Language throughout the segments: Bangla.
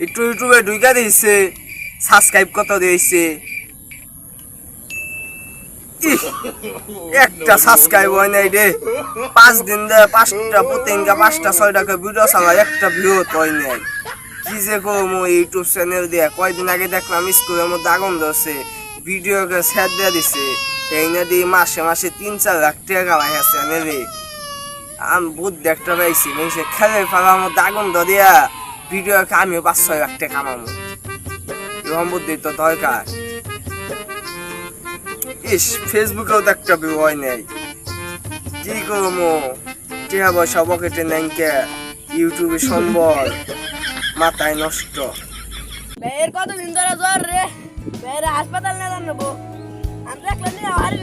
একটু ইউটিউবে ঢুকা দিয়েছে সাবস্ক্রাইব কত দিয়েছে? একটা সাবস্ক্রাইব হয় নাই রে। পাঁচ দিন ধরে পাঁচটা প্রতিদিনকে পাঁচটা ছয়টা করে ভিডিও চালাই একটা ভিউ হয় নাই। কি যে করব ইউটিউব চ্যানেল দিয়ে। কয়দিন আগে দেখলাম স্কুলের মধ্যে আগুন ধরছে ভিডিও শেয়ার দিয়ে দিছে। সেই না দিয়ে মাসে মাসে তিন চার লাখ টাকা কামাই আছে নেবে আমি বহুত দেখতে পাইছি খেলে ফেলার মধ্যে আগুন ধরিয়া ভিডিও আমিও পাঁচ, ছয় লাখ টাকা কামাবো। এরকম বুদ্ধি তো দরকার। ইস ফেসবুকেও তো একটা হয় নাই। কি করব? টিহা পয়সা পকেটে নেনকে ইউটিউবে সম্বল। মাথায় নষ্ট। বের কত দিন ধরে জ্বর রে? বের হাসপাতাল নিয়ে জানব আমি দেখলে নিয়ে হারি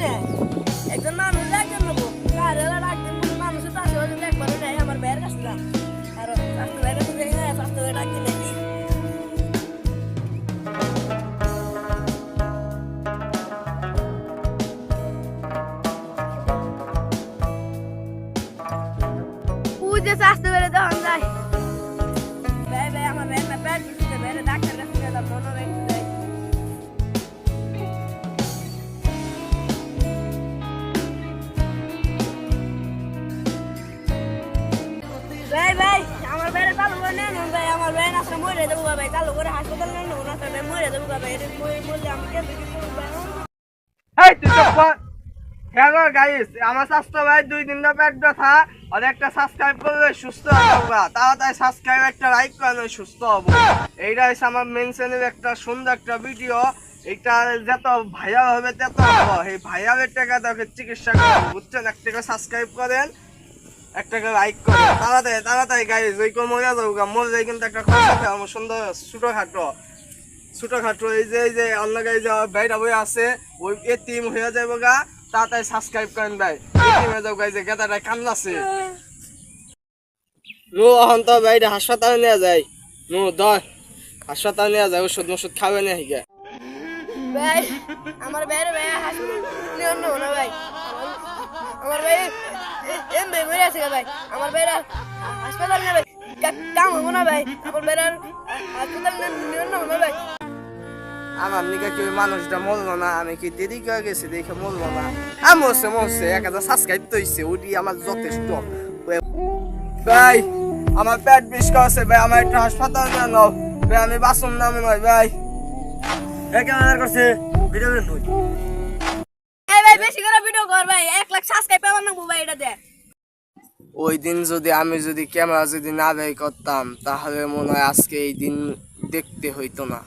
পুজো স্বাস্থ্য বেড়ে তখন যায় ভাই ভাই আমার ভাই না পেট দিতে ভাই ডাক্তার কাছে নিয়ে যাব মনে রাখতে ভাই ভাই আমার ভাইরে চালু করে নেন ভাই আমার ভাই আসলে মরে যাব ভাই চালু করে হাসপাতাল নেন আসলে মরে যাব ভাই এটা মরে মরলে আমি কে দেখি করব ভাই এই তুই হ্যালো গাইস আমার স্বাস্থ্য ভাই দুই দিন পেট ব্যথা একটা সাবস্ক্রাইব করলে সুস্থ হব তাড়াতাড়ি সাবস্ক্রাইব একটা লাইক করে সুস্থ হব। এইটা হচ্ছে আমার মেন চ্যানেল একটা সুন্দর একটা ভিডিও এটা যত ভাইরাল হবে তত এই ভাইরালের টাকা তাকে চিকিৎসা করব, বুঝছেন? এক টাকা সাবস্ক্রাইব করেন এক টাকা লাইক করেন। তাড়াতাড়ি তাড়াতাড়ি গাইস ওই কোনো মরে যাব যাই কিন্তু একটা খরচ আমার সুন্দর ছোটোখাটো। ছোটখাটো এই যে এই যে, অন্য গাড়ি যে বাইরা বই আছে, ওই এতিম হয়ে যাব গা। তাড়াতাড়ি সাবস্ক্রাইব করেন ভাই। যাব গাই যে গেদাটাই কান্দাছে রো, এখন তো বাইরে হাসপাতালে নিয়ে যায়। নো দয় হাসপাতালে নিয়ে যায়, ওষুধ ওষুধ খাবে না হিগে ভাই, আমার ভাইরে ভাই হাসপাতাল নিয়ে নেব না ভাই। আমার ভাই এম ভাই মরে আছে ভাই। আমার ভাইরা হাসপাতাল নিয়ে ভাই কাম হব না ভাই। আমার ভাইরা হাসপাতাল নিয়ে নেব না ভাই। আমার নিকে কেউ মানুষটা মরলো না আমি কি দেরি করে গেছি দেখে মরলো না। আমি মরছে মরছে এক হাজার সাবস্ক্রাইব তো হইছে ওটি আমার যথেষ্ট। ভাই আমার পেট বিষ করছে ভাই আমার একটা হাসপাতাল নাও। ভাই আমি বাসন নামে নয় ভাই। ক্যামেরা করছে? ভিডিও ভাই বেশি করে ভিডিও কর ভাই এক লাখ সাবস্ক্রাইব পাবার না এটাতে ওই দিন যদি আমি যদি ক্যামেরা যদি না বের করতাম তাহলে মনে হয় আজকে এই দিন দেখতে হইতো না।